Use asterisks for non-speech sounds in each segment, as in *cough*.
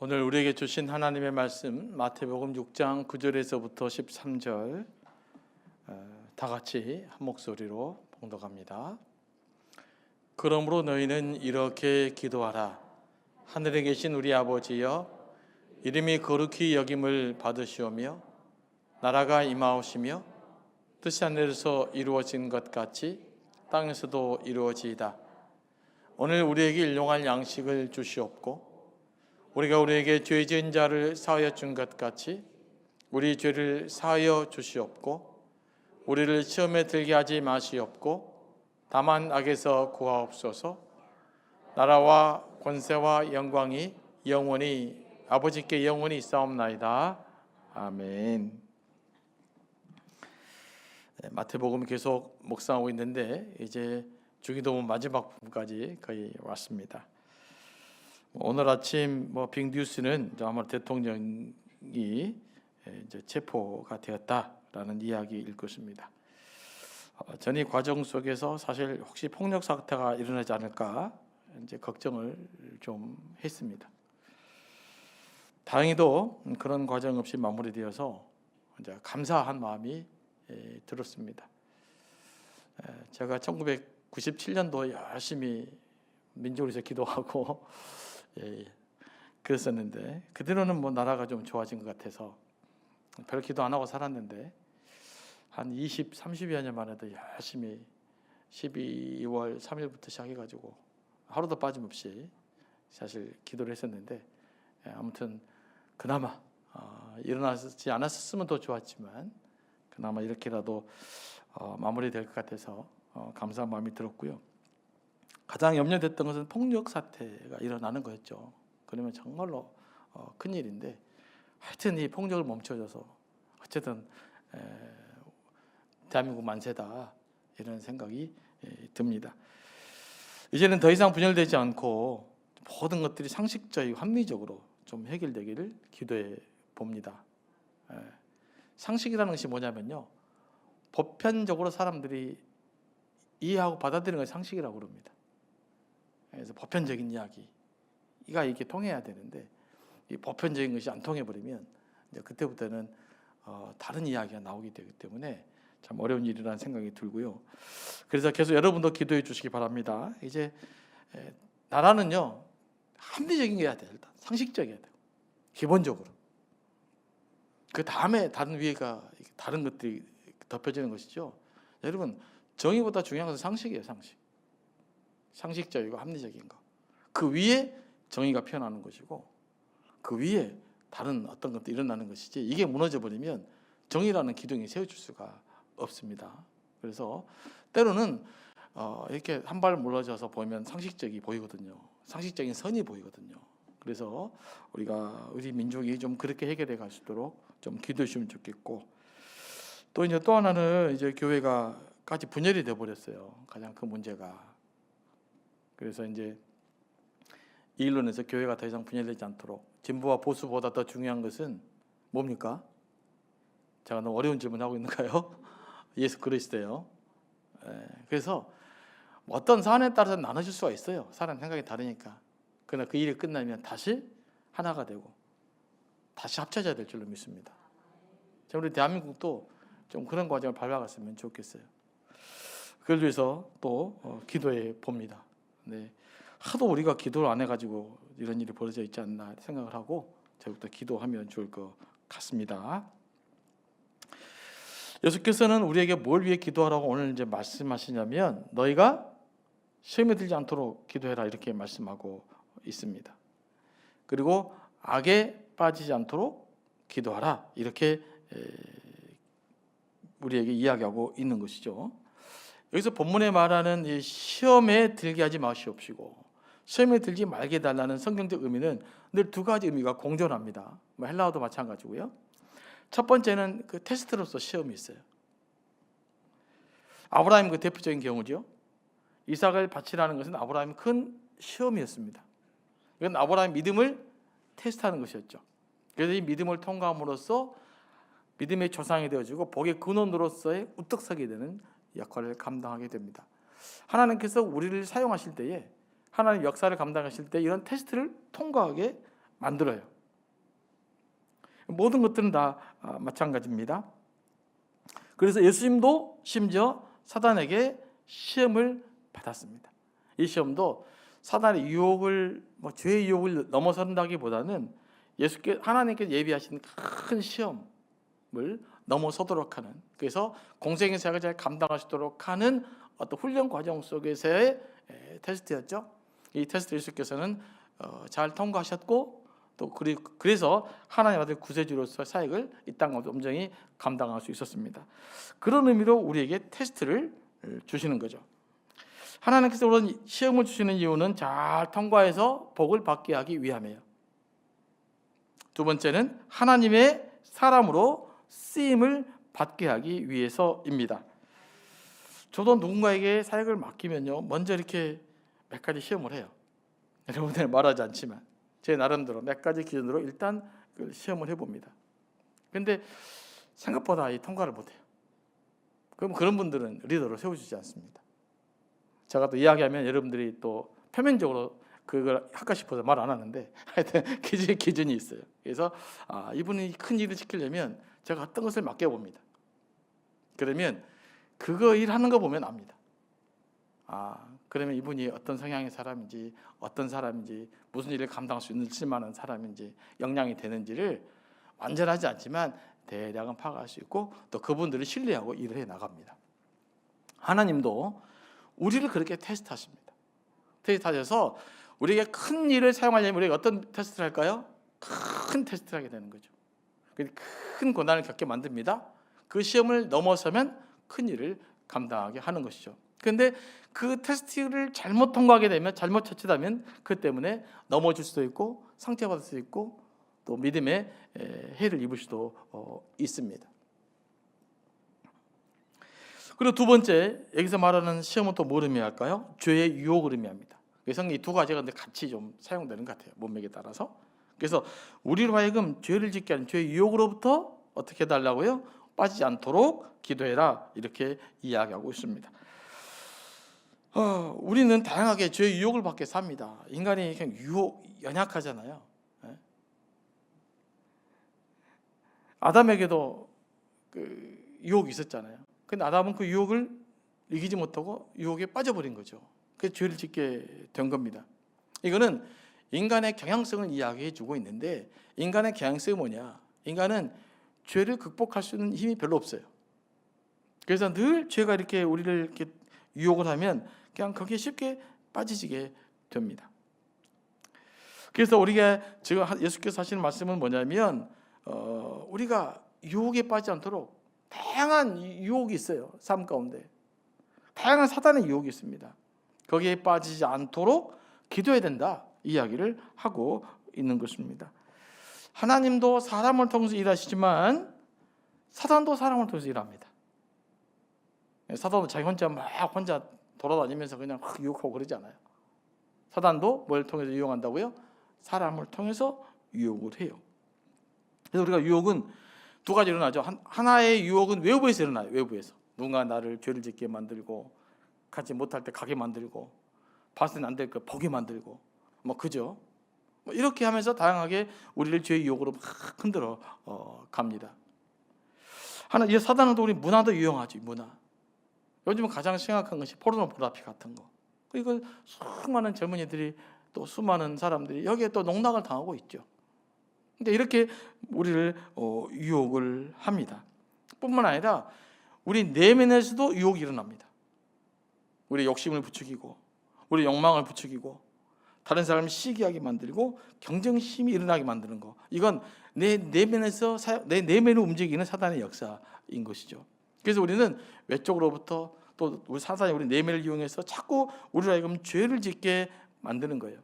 오늘 우리에게 주신 하나님의 말씀 마태복음 6장 9절에서부터 13절 어, 다 같이 한 목소리로 봉독합니다. 그러므로 너희는 이렇게 기도하라. 하늘에 계신 우리 아버지여 이름이 거룩히 여김을 받으시오며 나라가 임하오시며 뜻이 하늘에서 이루어진 것 같이 땅에서도 이루어지이다. 오늘 우리에게 일용할 양식을 주시옵고 우리가 우리에게 죄 지은 자를 사하여 준 것 같이 우리 죄를 사하여 주시옵고 우리를 시험에 들게 하지 마시옵고 다만 악에서 구하옵소서. 나라와 권세와 영광이 영원히 아버지께 영원히 있사옵나이다. 아멘. 네, 마태복음 계속 묵상하고 있는데 이제 주기도문 마지막 부분까지 거의 왔습니다. 오늘 아침 뭐 빅뉴스는 아마 대통령이 이제 체포가 되었다라는 이야기일 것입니다. 어, 전이 과정 속에서 사실 혹시 폭력 사태가 일어나지 않을까 이제 걱정을 좀 했습니다. 다행히도 그런 과정 없이 마무리되어서 이제 감사한 마음이 에, 들었습니다. 에, 제가 1997년도 열심히 민족을 위해서 기도하고 예, 그랬었는데 그대로는 뭐 나라가 좀 좋아진 것 같아서 별 기도 안 하고 살았는데 한 20, 30여 년 만에도 열심히 12월 3일부터 시작해가지고 하루도 빠짐없이 사실 기도를 했었는데 예, 아무튼 그나마 어, 일어나지 않았으면 더 좋았지만 그나마 이렇게라도 어, 마무리될 것 같아서 어, 감사한 마음이 들었고요. 가장 염려됐던 것은 폭력 사태가 일어나는 거였죠. 그러면 정말로 어, 큰 일인데 하여튼 이 폭력을 멈춰줘서 어쨌든 에, 대한민국 만세다 이런 생각이 에, 듭니다. 이제는 더 이상 분열되지 않고 모든 것들이 상식적이고 합리적으로 좀 해결되기를 기도해 봅니다. 에, 상식이라는 것이 뭐냐면요. 보편적으로 사람들이 이해하고 받아들이는 것이 상식이라고 그럽니다. 그래서 보편적인 이야기가 이게 통해야 되는데 이 보편적인 것이 안 통해 버리면 이제 그때부터는 어, 다른 이야기가 나오게 되기 때문에 참 어려운 일이라는 생각이 들고요. 그래서 계속 여러분도 기도해 주시기 바랍니다. 이제 에, 나라는요 합리적인 게 해야 돼 일단 상식적이어야 돼 기본적으로. 그 다음에 다른 위에가 다른 것들이 덮여지는 것이죠. 여러분 정의보다 중요한 것은 상식이에요 상식. 상식적이고 합리적인 것. 그 위에 정의가 피어나는 것이고 그 위에 다른 어떤 것도 일어나는 것이지 이게 무너져 버리면 정의라는 기둥이 세워질 수가 없습니다. 그래서 때로는 어, 이렇게 한 발 물러져서 보면 상식적이 보이거든요. 상식적인 선이 보이거든요. 그래서 우리가 우리 민족이 좀 그렇게 해결해 갈 수 있도록 좀 기도해 주시면 좋겠고 또 이제 또 하나는 이제 교회가까지 분열이 돼 버렸어요. 가장 큰 문제가 그래서 이제 이 일론에서 교회가 더 이상 분열되지 않도록 진보와 보수보다 더 중요한 것은 뭡니까? 제가 너무 어려운 질문 하고 있는가요? *laughs* 예수 그리스도요. 예, 그래서 어떤 사안에 따라서 나눠질 수가 있어요. 사람 생각이 다르니까. 그러나 그 일이 끝나면 다시 하나가 되고 다시 합쳐져야 될 줄로 믿습니다. 자, 우리 대한민국도 좀 그런 과정을 밟아갔으면 좋겠어요. 그걸 위해서 또 어, 기도해 봅니다. 네. 하도 우리가 기도를 안 해가지고 이런 일이 벌어져 있지 않나 생각을 하고 저부터 기도하면 좋을 것 같습니다. 예수께서는 우리에게 뭘 위해 기도하라고 오늘 이제 말씀하시냐면 너희가 시험에 들지 않도록 기도해라 이렇게 말씀하고 있습니다. 그리고 악에 빠지지 않도록 기도하라 이렇게 우리에게 이야기하고 있는 것이죠. 여기서 본문에 말하는 이 시험에 들게 하지 마시옵시고 시험에 들지 말게 달라는 성경적 의미는 늘 두 가지 의미가 공존합니다. 뭐 헬라어도 마찬가지고요. 첫 번째는 그 테스트로서 시험이 있어요. 아브라함 그 대표적인 경우죠. 이삭을 바치라는 것은 아브라함 큰 시험이었습니다. 이건 아브라함 믿음을 테스트하는 것이었죠. 그래서 이 믿음을 통과함으로써 믿음의 조상이 되어지고 복의 근원으로서의 우뚝 서게 되는 역할을 감당하게 됩니다. 하나님께서 우리를 사용하실 때에 하나님 역사를 감당하실 때 이런 테스트를 통과하게 만들어요. 모든 것들은 다 아, 마찬가지입니다. 그래서 예수님도 심지어 사단에게 시험을 받았습니다. 이 시험도 사단의 유혹을 뭐 죄의 유혹을 넘어선다기보다는 예수께 하나님께 예비하신 큰 시험을 넘어서도록 하는 그래서 공생의 생활을 잘 있도록 하는 어떤 훈련 과정 속에서의 에, 테스트였죠. 이 테스트 예수께서는 어, 잘 통과하셨고 또 그래서 하나님 아들 구세주로서 사역을 이땅 가운데 온전히 감당할 수 있었습니다. 그런 의미로 우리에게 테스트를 주시는 거죠. 하나님께서 그런 시험을 주시는 이유는 잘 통과해서 복을 받게 하기 위함이에요. 두 번째는 하나님의 사람으로 쓰임을 받게 하기 위해서입니다. 저도 누군가에게 사역을 맡기면요, 먼저 이렇게 몇 가지 시험을 해요. *laughs* 여러분들 말하지 않지만 제 나름대로 몇 가지 기준으로 일단 그 시험을 해봅니다. 근데 생각보다 이 통과를 못해요. 그럼 그런 분들은 리더로 세워주지 않습니다. 제가 또 이야기하면 여러분들이 또 표면적으로 그걸 할까 싶어서 말 안 하는데 *laughs* 하여튼 기준 기준이 있어요. 그래서 아, 이분이 큰 일을 시키려면 제가 어떤 것을 맡겨 봅니다. 그러면 그거 일하는 거 보면 압니다. 아 그러면 이분이 어떤 성향의 사람인지 어떤 사람인지 무슨 일을 감당할 수 있을 만한 사람인지 역량이 되는지를 완전하지 않지만 대략은 파악할 수 있고 또 그분들을 신뢰하고 일을 해 나갑니다. 하나님도 우리를 그렇게 테스트하십니다. 테스트하셔서 우리에게 큰 일을 사용하려면 우리가 어떤 테스트를 할까요? 큰 테스트를 하게 되는 거죠. 큰 고난을 겪게 만듭니다. 그 시험을 넘어서면 큰 일을 감당하게 하는 것이죠. 그런데 그 테스트를 잘못 통과하게 되면 잘못 처치하면 그 때문에 넘어질 수도 있고 상처받을 수도 있고 또 믿음의 해를 입을 수도 어, 있습니다. 그리고 두 번째 여기서 말하는 시험은 또뭘 의미할까요? 죄의 유혹을 의미합니다. 그래서 이 두 가지가 같이 좀 사용되는 것 같아요. 문맥에 따라서. 그래서 우리로 하여금 죄를 짓게 하는 죄의 유혹으로부터 어떻게 해달라고요? 빠지지 않도록 기도해라 이렇게 이야기하고 있습니다. 어, 우리는 다양하게 죄의 유혹을 받게 삽니다. 인간이 그냥 유혹 연약하잖아요. 예? 아담에게도 그 유혹이 있었잖아요. 근데 아담은 그 유혹을 이기지 못하고 유혹에 빠져버린 거죠. 그 죄를 짓게 된 겁니다. 이거는 인간의 경향성을 이야기해 주고 있는데 인간의 경향성이 뭐냐? 인간은 죄를 극복할 수 있는 힘이 별로 없어요. 그래서 늘 죄가 이렇게 우리를 이렇게 유혹을 하면 그냥 거기에 쉽게 빠지게 됩니다. 그래서 우리가 지금 예수께서 하시는 말씀은 뭐냐면 어, 우리가 유혹에 빠지지 않도록 다양한 유혹이 있어요. 삶 가운데 다양한 사단의 유혹이 있습니다. 거기에 빠지지 않도록 기도해야 된다 이야기를 하고 있는 것입니다. 하나님도 사람을 통해서 일하시지만 사단도 사람을 통해서 일합니다. 사단도 자기 혼자 막 혼자 돌아다니면서 그냥 확 유혹하고 그러지 않아요. 사단도 뭘 통해서 유혹한다고요? 사람을 통해서 유혹을 해요. 그래서 우리가 유혹은 두 가지 일어나죠. 하나의 유혹은 외부에서 일어나요. 외부에서 누군가 나를 죄를 짓게 만들고 가지 못할 때 가게 만들고 봤을 안될 거 보게 만들고 뭐 그죠? 뭐 이렇게 하면서 다양하게 우리를 죄의 유혹으로 막 흔들어 어, 갑니다. 하나 이 사단은 또 우리 문화도 유용하지 문화. 요즘 가장 심각한 것이 포르노그라피 같은 거. 이걸 수많은 젊은이들이 또 수많은 사람들이 여기에 또 농락을 당하고 있죠. 근데 이렇게 우리를 어, 유혹을 합니다. 뿐만 아니라 우리 내면에서도 유혹이 일어납니다. 우리 욕심을 부추기고 우리 욕망을 부추기고 다른 사람을 시기하게 만들고 경쟁심이 일어나게 만드는 거. 이건 내 내면에서 내 내면을 움직이는 사단의 역사인 것이죠. 그래서 우리는 외적으로부터 또 우리 사단이 우리 내면을 이용해서 자꾸 우리를 하여금 죄를 짓게 만드는 거예요.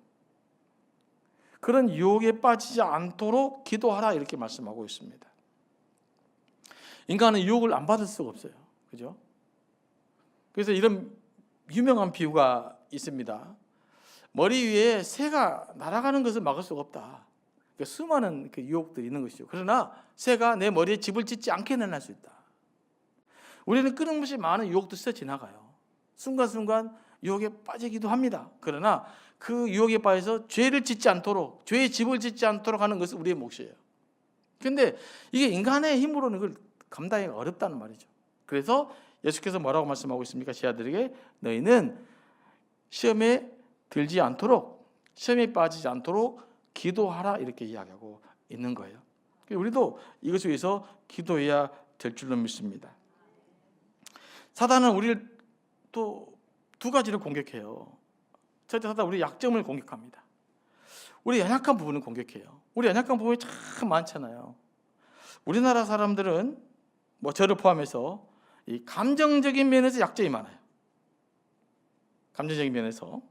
그런 유혹에 빠지지 않도록 기도하라 이렇게 말씀하고 있습니다. 인간은 유혹을 안 받을 수가 없어요. 그죠? 그래서 이런 유명한 비유가 있습니다. 머리 위에 새가 날아가는 것을 막을 수가 없다. 그러니까 수많은 그 유혹들이 있는 것이죠. 그러나 새가 내 머리에 집을 짓지 않게 내놔 수 있다. 우리는 끊임없이 많은 유혹도 스쳐 지나가요. 순간순간 유혹에 빠지기도 합니다. 그러나 그 유혹에 빠져서 죄를 짓지 않도록 죄의 집을 짓지 않도록 하는 것은 우리의 몫이에요. 근데 이게 인간의 힘으로는 그걸 감당하기 어렵다는 말이죠. 그래서 예수께서 뭐라고 말씀하고 있습니까? 제 아들에게 너희는 시험에 들지 않도록 시험에 빠지지 않도록 기도하라 이렇게 이야기하고 있는 거예요. 우리도 이것을 위해서 기도해야 될 줄로 믿습니다. 사단은 우리를 또 두 가지를 공격해요. 첫째 사단 우리 약점을 공격합니다. 우리 연약한 부분을 공격해요. 우리 연약한 부분이 참 많잖아요. 우리나라 사람들은 뭐 저를 포함해서 이 감정적인 면에서 약점이 많아요. 감정적인 면에서.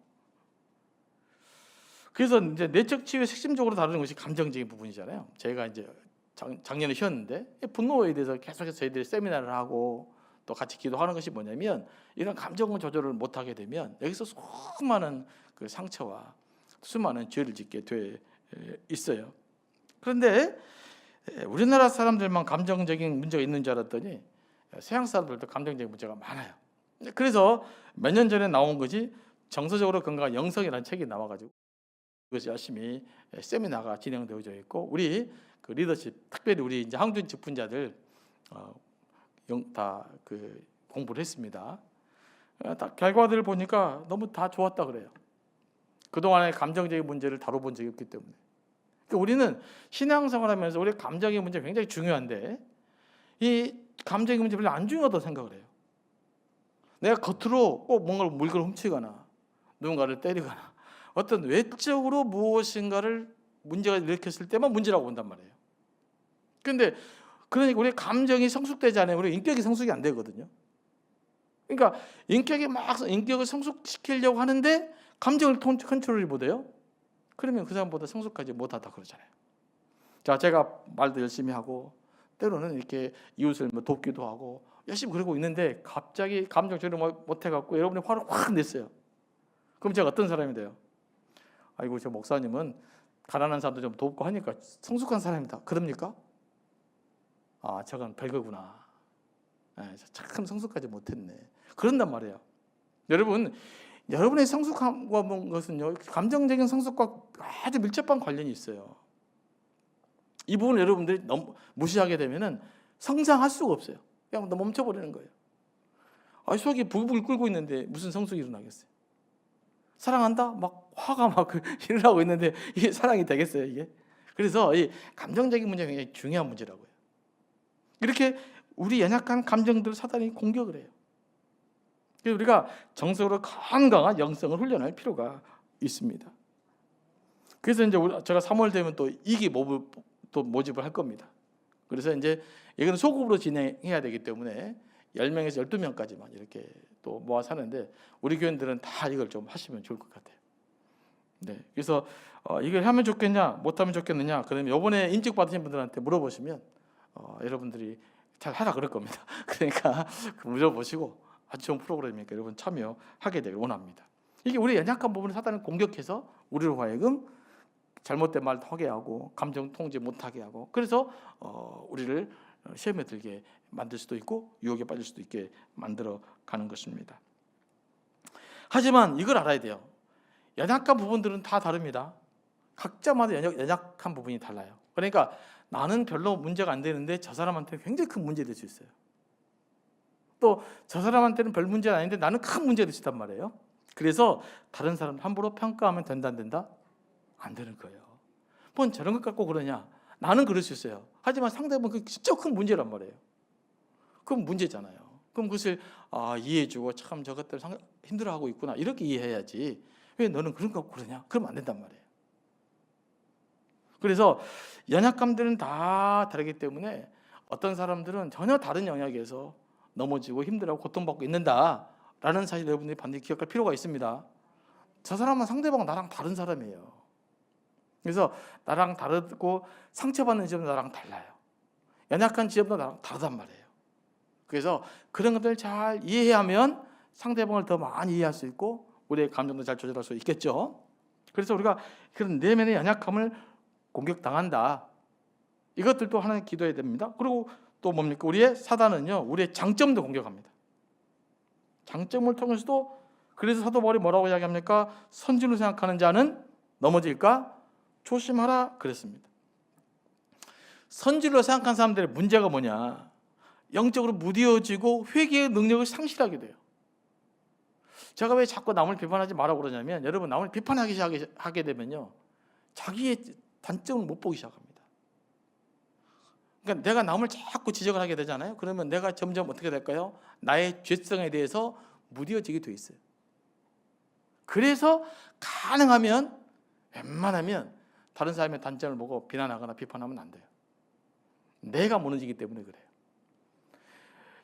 그래서 이제 내적 치유의 핵심적으로 다루는 것이 감정적인 부분이잖아요. 저희가 이제 작, 작년에 쉬었는데 분노에 대해서 계속해서 저희들이 세미나를 하고 또 같이 기도하는 것이 뭐냐면 이런 감정 조절을 못 하게 되면 여기서 수많은 그 상처와 수많은 죄를 짓게 돼 있어요. 그런데 우리나라 사람들만 감정적인 문제가 있는 줄 알았더니 서양 사람들도 감정적인 문제가 많아요. 그래서 몇 년 전에 나온 것이 정서적으로 건강한 영성이라는 책이 나와가지고 그것이 열심히 세미나가 진행되어져 있고 우리 그 리더십 특별히 우리 이제 항준 직분자들 어, 다그 공부를 했습니다. 어, 다 결과들을 보니까 너무 다 좋았다 그래요. 그동안의 감정적인 문제를 다뤄본 적이 없기 때문에. 그러니까 우리는 신앙생활 하면서 우리 감정의 문제 가 굉장히 중요한데 이 감정의 문제 별로 안 중요하다고 생각을 해요. 내가 겉으로 꼭 뭔가를 물건을 훔치거나 누군가를 때리거나 어떤 외적으로 무엇인가를 문제가 일으켰을 때만 문제라고 본단 말이에요. 근데 그러니까 우리 감정이 성숙되지 않으면 우리 인격이 성숙이 안 되거든요. 그러니까 인격이 막 인격을 성숙시키려고 하는데 감정을 컨트롤이 못해요. 그러면 그 사람보다 성숙하지 못하다 그러잖아요. 자, 제가 말도 열심히 하고 때로는 이렇게 이웃을 뭐 돕기도 하고 열심히 그러고 있는데 갑자기 감정 조절 못 해갖고 여러분이 화를 확 냈어요. 그럼 제가 어떤 사람이 돼요? 아이고 저 목사님은 가난한 사람도 좀 돕고 하니까 성숙한 사람이다. 그럽니까? 아, 저건 별거구나. 네, 참 성숙하지 못했네. 그런단 말이에요. 여러분, 여러분의 성숙함과 것은요, 감정적인 성숙과 아주 밀접한 관련이 있어요. 이 부분 여러분들이 너무 무시하게 되면은 성장할 수가 없어요. 그냥 멈춰버리는 거예요. 아, 속이 부글부글 끓고 있는데 무슨 성숙이 일어나겠어요? 사랑한다? 막 화가 막 *laughs* 일어나고 있는데 이게 사랑이 되겠어요, 이게? 그래서 이 감정적인 문제가 굉장히 중요한 문제라고요. 이렇게 우리 연약한 감정들을 사단이 공격을 해요. 그래서 우리가 정서로 건강한 영성을 훈련할 필요가 있습니다. 그래서 이제 제가 3월 되면 또 이기 모집을 또 모집을 할 겁니다. 그래서 이제 이건 소급으로 진행해야 되기 때문에 10명에서 12명까지만 이렇게 또 모아서 하는데 우리 교인들은 다 이걸 좀 하시면 좋을 것 같아요. 네. 그래서 어, 이걸 하면 좋겠냐, 못 하면 좋겠느냐. 그러면 이번에 인직 받으신 분들한테 물어보시면 어, 여러분들이 잘 하라 그럴 겁니다. *laughs* 그러니까 그 물어보시고 아주 좋은 프로그램이니까 여러분 참여하게 되길 원합니다. 이게 우리 연약한 부분을 사단을 공격해서 우리로 하여금 잘못된 말 하게 하고 감정 통제 못하게 하고 그래서 어, 우리를 시험에 들게 만들 수도 있고 유혹에 빠질 수도 있게 만들어 가는 것입니다. 하지만 이걸 알아야 돼요. 연약한 부분들은 다 다릅니다. 각자마다 연약, 연약 한 부분이 달라요. 그러니까 나는 별로 문제가 안 되는데 저 사람한테 굉장히 큰 문제 될 수 있어요. 또 저 사람한테는 별 문제는 아닌데 나는 큰 문제 될수 있단 말이에요. 그래서 다른 사람 함부로 평가하면 된다 안 된다? 안 되는 거예요. 뭔 저런 것 갖고 그러냐? 나는 그럴 수 있어요. 하지만 상대방은 그 진짜 큰 문제란 말이에요. 그럼 문제잖아요. 그럼 그것을 아, 이해해주고 참 저것들 힘들어하고 있구나 이렇게 이해해야지. 왜 너는 그런 거 그러냐? 그러면 안 된단 말이에요. 그래서 연약감들은 다 다르기 때문에 어떤 사람들은 전혀 다른 영역에서 넘어지고 힘들어하고 고통받고 있는다라는 사실 여러분들이 반드시 기억할 필요가 있습니다. 저 사람은 상대방은 나랑 다른 사람이에요. 그래서 나랑 다르고 상처받는 지점도 나랑 달라요. 연약한 지점도 나랑 다르단 말이에요. 그래서 그런 것들을 잘 이해하면 상대방을 더 많이 이해할 수 있고 우리의 감정도 잘 조절할 수 있겠죠. 그래서 우리가 그런 내면의 연약함을 공격당한다. 이것들도 하나님 기도해야 됩니다. 그리고 또 뭡니까? 우리의 사단은요, 우리의 장점도 공격합니다. 장점을 통해서도 그래서 사도 바울이 뭐라고 이야기합니까? 선진으로 생각하는 자는 넘어질까 조심하라 그랬습니다. 선진으로 생각한 사람들의 문제가 뭐냐? 영적으로 무디어지고 회개의 능력을 상실하게 돼요. 제가 왜 자꾸 남을 비판하지 말라고 그러냐면 여러분 남을 비판하기 시작하게 하게 되면요. 자기의 단점을 못 보기 시작합니다. 그러니까 내가 남을 자꾸 지적을 하게 되잖아요. 그러면 내가 점점 어떻게 될까요? 나의 죄성에 대해서 무디어지게 돼 있어요. 그래서 가능하면 웬만하면 다른 사람의 단점을 보고 비난하거나 비판하면 안 돼요. 내가 무너지기 때문에 그래요.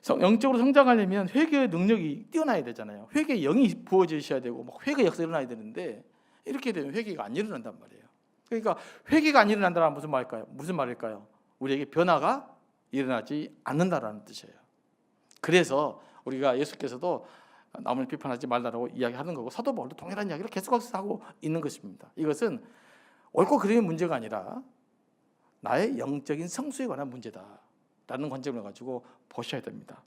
성- 영적으로 성장하려면 회개의 능력이 뛰어나야 되잖아요. 회개의 영이 부어지셔야 되고 막 회개 역사 일어나야 되는데 이렇게 되면 회개가 안 일어난단 말이에요. 그러니까 회개가 안 일어난다는 무슨 말일까요? 무슨 말일까요? 우리에게 변화가 일어나지 않는다라는 뜻이에요. 그래서 우리가 예수께서도 남을 비판하지 말라고 이야기하는 거고 사도 바울도 동일한 이야기를 계속해서 하고 있는 것입니다. 이것은 옳고 그름의 문제가 아니라 나의 영적인 성수에 관한 문제다 라는 관점을 가지고 보셔야 됩니다.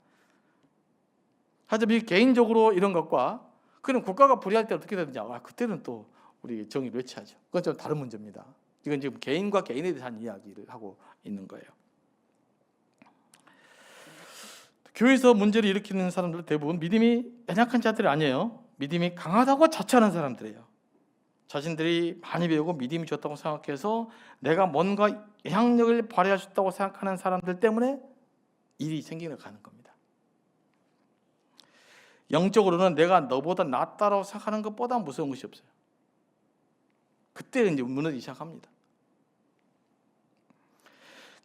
하지만 이 개인적으로 이런 것과 그럼 국가가 불의할 때 어떻게 되느냐? 아, 그때는 또 우리 정의를 외치하죠. 그건 좀 다른 문제입니다. 이건 지금 개인과 개인에 대한 이야기를 하고 있는 거예요. 교회에서 문제를 일으키는 사람들 대부분 믿음이 연약한 자들이 아니에요. 믿음이 강하다고 자처하는 사람들이에요. 자신들이 많이 배우고 믿음이 좋다고 생각해서 내가 뭔가 영향력을 발휘할 수 있다고 생각하는 사람들 때문에 일이 생기는 가는 겁니다. 영적으로는 내가 너보다 낫다라고 생각하는 것보다 무서운 것이 없어요. 그때 이제 무너지기 시작합니다.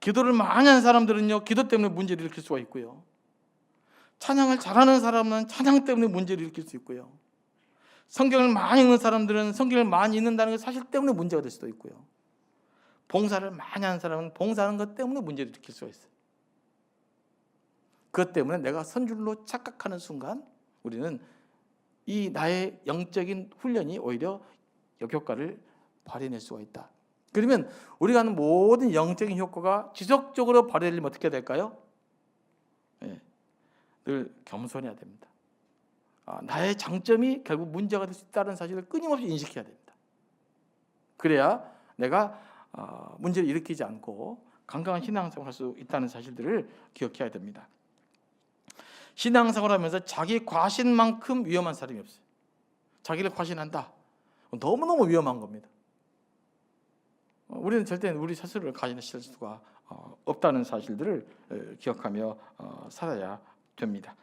기도를 많이 하는 사람들은요, 기도 때문에 문제를 일으킬 수가 있고요. 찬양을 잘하는 사람은 찬양 때문에 문제를 일으킬 수 있고요. 성경을 많이 읽는 사람들은 성경을 많이 읽는다는 게 사실 때문에 문제가 될 수도 있고요. 봉사를 많이 하는 사람은 봉사하는 것 때문에 문제를 일으킬 수가 있어요. 그것 때문에 내가 선줄로 착각하는 순간 우리는 이 나의 영적인 훈련이 오히려 역효과를 발휘낼 수가 있다. 그러면 우리가 하는 모든 영적인 효과가 지속적으로 발휘되려면 어떻게 될까요? 예, 늘 겸손해야 됩니다. 아, 나의 장점이 결국 문제가 될 수 있다는 사실을 끊임없이 인식해야 됩니다. 그래야 내가 어, 문제를 일으키지 않고 건강한 신앙생활을 할수 있다는 사실들을 기억해야 됩니다. 신앙생활을 하면서 자기 과신만큼 위험한 사람이 없어요. 자기를 과신한다. 너무너무 위험한 겁니다. 어, 우리는 절대 우리 스스로를 과신할 수가 어, 없다는 사실들을 어, 기억하며 어, 살아야 됩니다.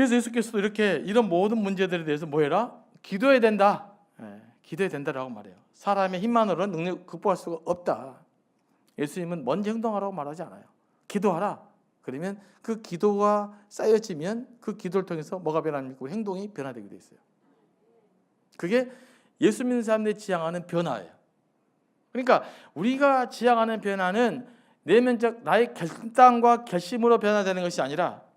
그래서 예수께서도 이렇게 이런 모든 문제들에 대해서 뭐해라? 기도해야 된다. 예, 기도해야 된다라고 말해요. 사람의 힘만으로는 능력 극복할 수가 없다. 예수님은 먼저 행동하라고 말하지 않아요. 기도하라. 그러면 그 기도가 쌓여지면 그 기도를 통해서 뭐가 변합니까? 행동이 변화되게 돼 있어요. 그게 예수 믿는 사람들이 지향하는 변화예요. 그러니까 우리가 지향하는 변화는 내면적 나의 결단과 결심으로 변화되는 것이 아니라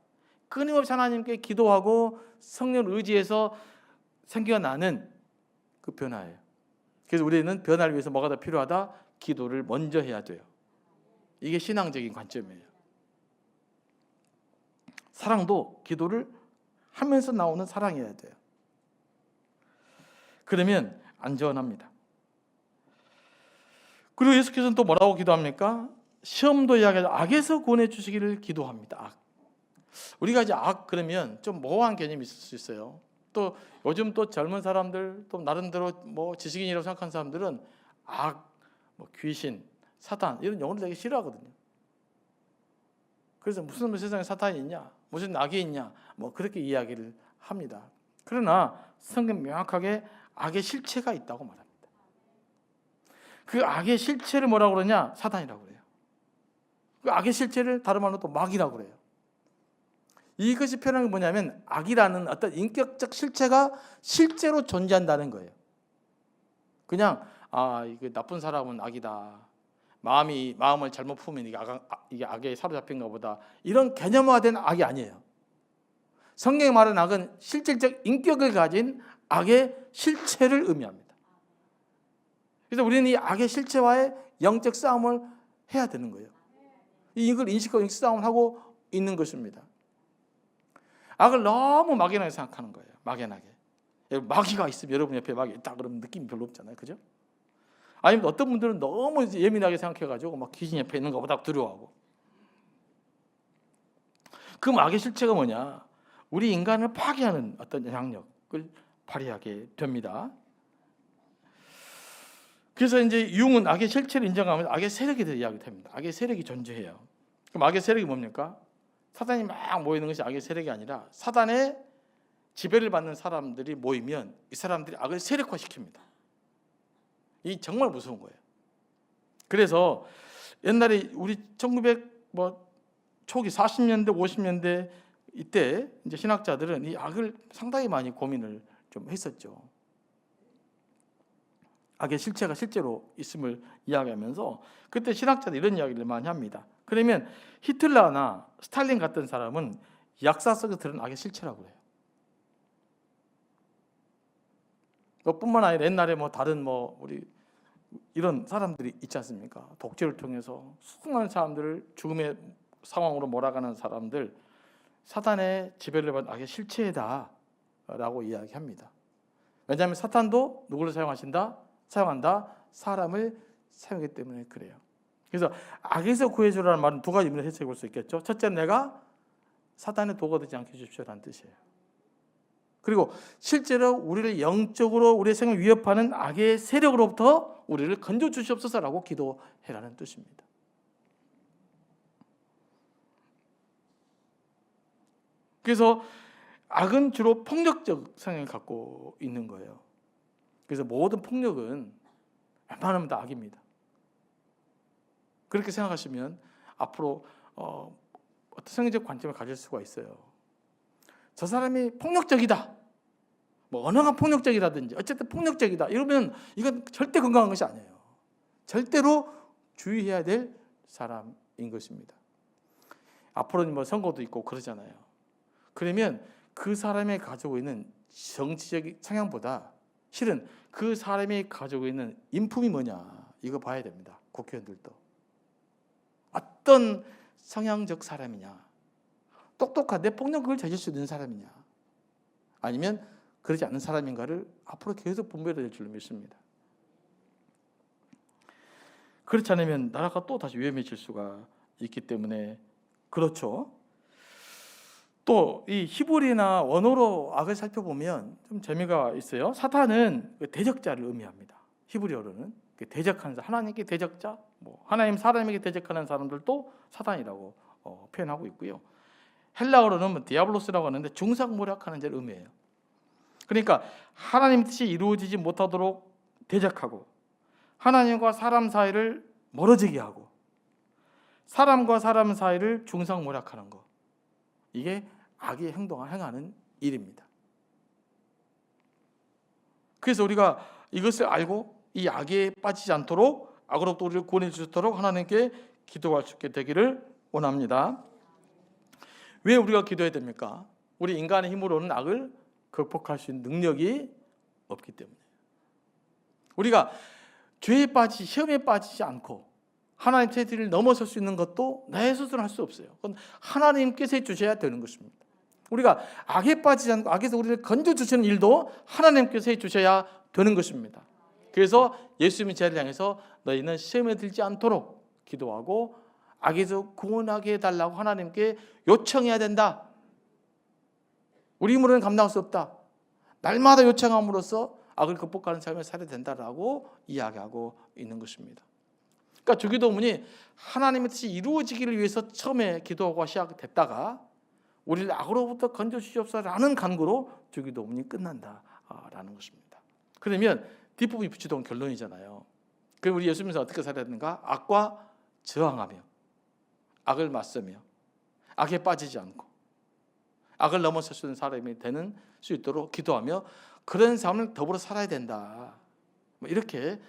끊임없이 하나님께 기도하고 성령 의지해서 생겨나는 그 변화예요. 그래서 우리는 변화를 위해서 뭐가 더 필요하다? 기도를 먼저 해야 돼요. 이게 신앙적인 관점이에요. 사랑도 기도를 하면서 나오는 사랑이어야 돼요. 그러면 안전합니다. 그리고 예수께서는 또 뭐라고 기도합니까? 시험도 이야기하죠. 악에서 구원해 주시기를 기도합니다. 악. 우리가 이제 악 그러면 좀 모호한 개념이 있을 수 있어요. 또 요즘 또 젊은 사람들 또 나름대로 뭐 지식인이라고 생각하는 사람들은 악, 뭐 귀신, 사탄 이런 용어를 되게 싫어하거든요. 그래서 무슨 세상에 사탄이 있냐, 무슨 악이 있냐, 뭐 그렇게 이야기를 합니다. 그러나 성경 명확하게 악의 실체가 있다고 말합니다. 그 악의 실체를 뭐라고 그러냐? 사탄이라고 그래요. 그 악의 실체를 다른 말로 또 마귀라고 그래요. 이것이 표현하는 게 뭐냐면 악이라는 어떤 인격적 실체가 실제로 존재한다는 거예요. 그냥 아 이게 나쁜 사람은 악이다. 마음이 마음을 잘못 품으면 이게, 악, 이게 악에 사로잡힌가 보다. 이런 개념화된 악이 아니에요. 성경이 말하는 악은 실질적 인격을 가진 악의 실체를 의미합니다. 그래서 우리는 이 악의 실체와의 영적 싸움을 해야 되는 거예요. 이걸 인식하고 인식 싸움을 하고 있는 것입니다. 악을 너무 막연하게 생각하는 거예요. 막연하게. 여러분, 마귀가 있으면 여러분 옆에 마귀 있다 그러면 느낌이 별로 없잖아요. 그죠? 아니면 어떤 분들은 너무 예민하게 생각해가지고 막 귀신 옆에 있는 것보다 두려워하고. 그 마귀의 실체가 뭐냐? 우리 인간을 파괴하는 어떤 영향력을 발휘하게 됩니다. 그래서 이제 융은 악의 실체를 인정하면 악의 세력에 대해 이야기됩니다. 악의 세력이 존재해요. 그럼 악의 세력이 뭡니까? 사단이 막 모이는 것이 악의 세력이 아니라 사단의 지배를 받는 사람들이 모이면 이 사람들이 악을 세력화시킵니다. 이 정말 무서운 거예요. 그래서 옛날에 우리 1900뭐 초기 40년대 50년대 이때 이제 신학자들은 이 악을 상당히 많이 고민을 좀 했었죠. 악의 실체가 실제로 있음을 이야기하면서 그때 신학자들 이런 이야기를 많이 합니다. 그러면 히틀러나 스탈린 같은 사람은 역사 속에 드러난 악의 실체라고 해요. 뿐만 아니라 옛날에 뭐 다른 뭐 우리 이런 사람들이 있지 않습니까? 독재를 통해서 수많은 사람들을 죽음의 상황으로 몰아가는 사람들 사탄의 지배를 받은 악의 실체다라고 이야기합니다. 왜냐하면 사탄도 누구를 사용하신다? 사용한다. 사람을 사용하기 때문에 그래요. 그래서 악에서 구해주라는 말은 두 가지 의미로 해석해 볼 수 있겠죠. 첫째, 내가 사탄의 도가 되지 않게 해주십시오라는 뜻이에요. 그리고 실제로 우리를 영적으로 우리의 생을 위협하는 악의 세력으로부터 우리를 건져 주시옵소서라고 기도해라는 뜻입니다. 그래서 악은 주로 폭력적 성향을 갖고 있는 거예요. 그래서 모든 폭력은 웬만하면 다 악입니다. 그렇게 생각하시면 앞으로 어, 어떤 성경적 관점을 가질 수가 있어요. 저 사람이 폭력적이다. 뭐 언어가 폭력적이라든지 어쨌든 폭력적이다. 이러면 이건 절대 건강한 것이 아니에요. 절대로 주의해야 될 사람인 것입니다. 앞으로는 뭐 선거도 있고 그러잖아요. 그러면 그 사람이 가지고 있는 정치적 성향보다 실은 그 사람이 가지고 있는 인품이 뭐냐 이거 봐야 됩니다. 국회의원들도 어떤 성향적 사람이냐 똑똑한데 폭력을 저질 수 있는 사람이냐 아니면 그러지 않는 사람인가를 앞으로 계속 분별해야 될 줄로 믿습니다. 그렇지 않으면 나라가 또 다시 위험해질 수가 있기 때문에 그렇죠. 또 이 히브리나 원어로 악을 살펴보면 좀 재미가 있어요. 사탄은 그 대적자를 의미합니다. 히브리어로는 그 대적하는 자, 하나님께 대적자, 뭐 하나님 사람에게 대적하는 사람들도 사탄이라고 어, 표현하고 있고요. 헬라어로는 뭐 디아블로스라고 하는데 중상모략하는 자를 의미해요. 그러니까 하나님 뜻이 이루어지지 못하도록 대적하고 하나님과 사람 사이를 멀어지게 하고 사람과 사람 사이를 중상모략하는 것. 이게 악의 행동을 행하는 일입니다. 그래서 우리가 이것을 알고 이 악에 빠지지 않도록 악으로부터 우리를 구원해 주도록 하나님께 기도할 수 있게 되기를 원합니다. 왜 우리가 기도해야 됩니까? 우리 인간의 힘으로는 악을 극복할 수 있는 능력이 없기 때문에. 우리가 죄에 빠지 시험에 빠지지 않고 하나님 체질을 넘어설 수 있는 것도 내 스스로 할 수 없어요. 그건 하나님께서 주셔야 되는 것입니다. 우리가 악에 빠지지 않고 악에서 우리를 건져 주시는 일도 하나님께서 해 주셔야 되는 것입니다. 그래서 예수님이 저를 향해서 너희는 시험에 들지 않도록 기도하고 악에서 구원하게 해달라고 하나님께 요청해야 된다. 우리 힘으로는 감당할 수 없다. 날마다 요청함으로써 악을 극복하는 삶을 살아야 된다라고 이야기하고 있는 것입니다. 그러니까 주기도문이 하나님의 뜻이 이루어지기를 위해서 처음에 기도하고 시작됐다가 우리를 악으로부터 건져 주시옵소서라는 간구로 주기도문이 끝난다라는 것입니다. 그러면 뒷부분이 붙이던 결론이잖아요. 그럼 우리 예수님께서 어떻게 살아야 되는가? 악과 저항하며 악을 맞서며 악에 빠지지 않고 악을 넘어설 수 있는 사람이 되는 수 있도록 기도하며 그런 삶을 더불어 살아야 된다. 뭐 이렇게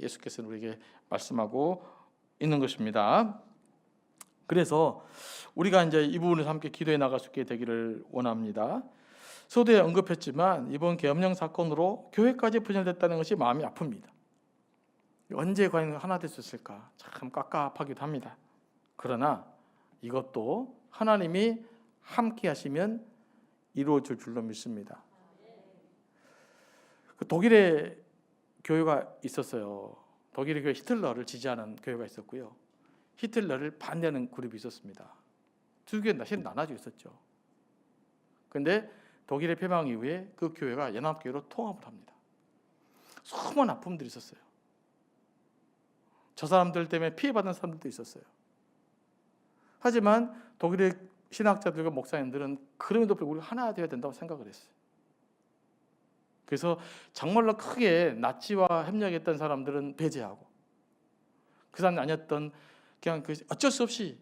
예수께서는 우리에게 말씀하고 있는 것입니다. 그래서 우리가 이제 이 부분을 함께 기도해 나갈 수 있게 되기를 원합니다. 소도에 언급했지만 이번 계엄령 사건으로 교회까지 분열됐다는 것이 마음이 아픕니다. 언제 과연 하나 될 수 있을까? 참 깝깝하기도 합니다. 그러나 이것도 하나님이 함께 하시면 이루어질 줄로 믿습니다. 그 독일에 교회가 있었어요. 독일의 교회 히틀러를 지지하는 교회가 있었고요. 히틀러를 반대하는 그룹이 있었습니다. 두 교회 사실 나눠져 있었죠. 근데 독일의 패망 이후에 그 교회가 연합교회로 통합을 합니다. 수많은 아픔들이 있었어요. 저 사람들 때문에 피해받은 사람들도 있었어요. 하지만 독일의 신학자들과 목사님들은 그럼에도 불구하고 하나 되어야 된다고 생각을 했어요. 그래서 정말로 크게 나치와 협력했던 사람들은 배제하고 그 사람 아니었던 그냥 그 어쩔 수 없이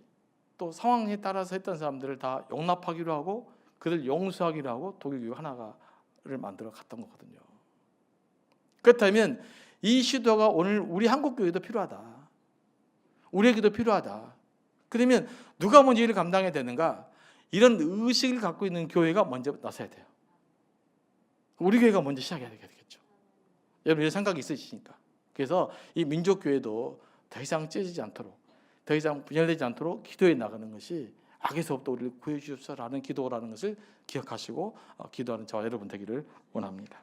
또 상황에 따라서 했던 사람들을 다 용납하기로 하고 그들 용서하기로 하고 독일 교회 하나를 만들어 갔던 거거든요. 그렇다면 이 시도가 오늘 우리 한국 교회도 필요하다. 우리에게도 필요하다. 그러면 누가 먼저 일을 감당해야 되는가? 이런 의식을 갖고 있는 교회가 먼저 나서야 돼요. 우리 교회가 먼저 시작해야 되겠죠. 여러분 이런 생각이 있으시니까. 그래서 이 민족 교회도 더 이상 찢어지지 않도록, 더 이상 분열되지 않도록 기도해 나가는 것이 악에서부터 우리를 구해 주십사라는 기도라는 것을 기억하시고 어, 기도하는 저와 여러분 되기를 원합니다.